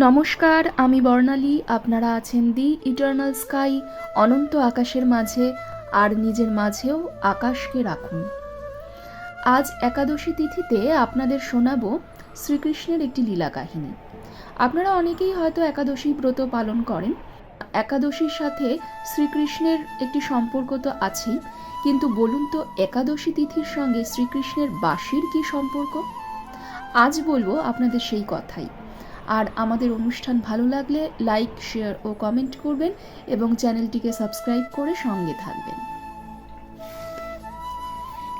নমস্কার, আমি বর্ণালী। আপনারা আছেন দি ইটার্নাল স্কাই। অনন্ত আকাশের মাঝে আর নিজের মাঝেও আকাশকে রাখুন। আজ একাদশী তিথিতে আপনাদের শোনাবো শ্রীকৃষ্ণের একটি লীলা কাহিনী। আপনারা অনেকেই হয়তো একাদশী ব্রত পালন করেন। একাদশীর সাথে শ্রীকৃষ্ণের একটি সম্পর্ক তো আছেই। কিন্তু বলুন তো, একাদশী তিথির সঙ্গে শ্রীকৃষ্ণের বাসির কি সম্পর্ক? আজ বলব আপনাদের সেই কথাই। আর আমাদের অনুষ্ঠান ভালো লাগলে লাইক, শেয়ার ও কমেন্ট করবেন এবং চ্যানেলটিকে সাবস্ক্রাইব করে সঙ্গে থাকবেন।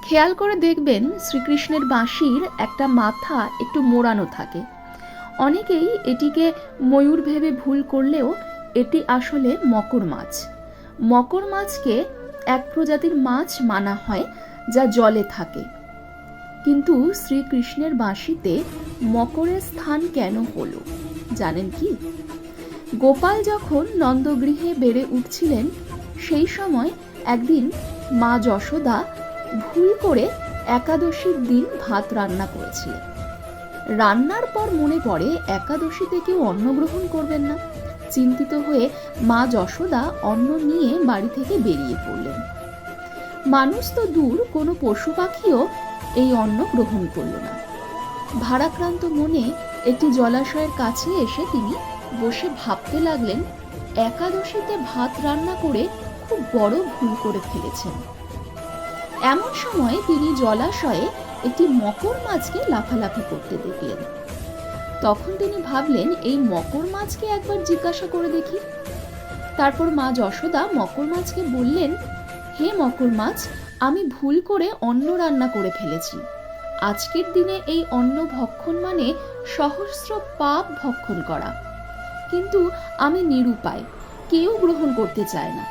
খেয়াল করে দেখবেন শ্রীকৃষ্ণের বাঁশির একটা মাথা একটু মোড়ানো থাকে। অনেকেই এটিকে ময়ূর ভেবে ভুল করলেও এটি আসলে মকর মাছ। মকর মাছকে এক প্রজাতির মাছ মানা হয় যা জলে থাকে। কিন্তু শ্রীকৃষ্ণের বাঁশিতে মকরের স্থান কেন হলো, জানেন কি? গোপাল যখন নন্দগৃহে বেড়ে উঠছিলেন, সেই সময় একদিন মা যশোদা ভুল করে একাদশীর দিন ভাত রান্না করেছিলেন। রান্নার পর মনে পড়ে, একাদশীতে কেউ অন্ন গ্রহণ করবেন না। চিন্তিত হয়ে মা যশোদা অন্ন নিয়ে বাড়ি থেকে বেরিয়ে পড়লেন। মানুষ তো দূর, কোনো পশু পাখিও এই অন্ন গ্রহণ করল না। ভারাক্রান্ত মনে একটি জলাশয়ের কাছে এসে তিনি বসে ভাবতে লাগলেন, একাদশীতে ভাত রান্না করে খুব বড় ভুল করে ফেলেছেন। এমন সময় তিনি জলাশয়ে একটি মকর মাছকে লাফালাফি করতে দেখলেন। তখন তিনি ভাবলেন, এই মকর মাছকে একবার জিজ্ঞাসা করে দেখি। তারপর মা যশোদা মকর মাছকে বললেন, হে মকর মাছ আমি ভুল করে অন্ন রান্না করে ফেলেছি। আজকের দিনে এই অন্ন ভক্ষণ মানে সহস্র পাপ ভক্ষণ করা। কিন্তু আমি নিরুপায়, কেউ গ্রহণ করতে চায় না।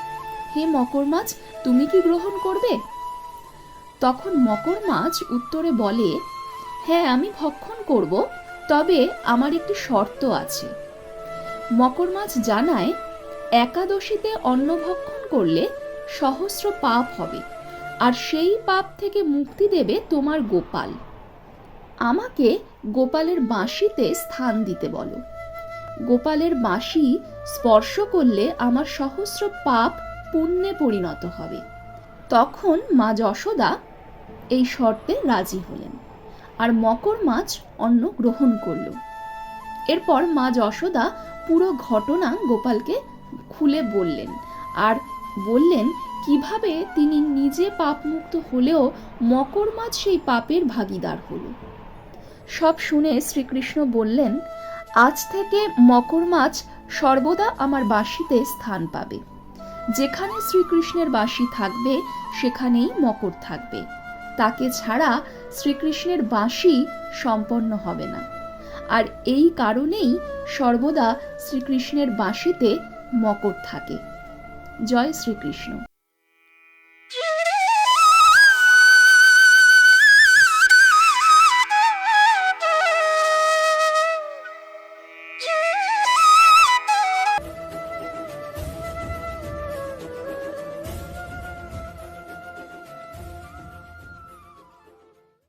হে মকর মাছ, তুমি কি গ্রহণ করবে? তখন মকর মাছ উত্তরে বলে হ্যাঁ আমি ভক্ষণ করব, তবে আমার একটি শর্ত আছে। মকর মাছ জানায়, একাদশীতে অন্ন ভক্ষণ করলে সহস্র পাপ হবে। আর সেই পাপ থেকে মুক্তি দেবে তোমার গোপাল। আমাকে গোপালের বাঁশিতে স্থান দিতে বলো। গোপালের বাঁশি স্পর্শ করলে আমার সহস্র পাপ পুণ্যে পরিণত হবে। তখন মা যশোদা এই শর্তে রাজি হলেন আর মকর মাছ অন্ন গ্রহণ করল। এরপর মা যশোদা পুরো ঘটনা গোপালকে খুলে বললেন আর বললেন কীভাবে তিনি নিজে পাপমুক্ত হলেও মকর মাছ সেই পাপের ভাগিদার হলো। সব শুনে শ্রীকৃষ্ণ বললেন, আজ থেকে মকর মাছ সর্বদা আমার বাঁশিতে স্থান পাবে। যেখানে শ্রীকৃষ্ণের বাঁশি থাকবে, সেখানেই মকর থাকবে। তাকে ছাড়া শ্রীকৃষ্ণের বাঁশি সম্পন্ন হবে না। আর এই কারণেই সর্বদা শ্রীকৃষ্ণের বাঁশিতে মকর থাকে। জয় শ্রীকৃষ্ণ।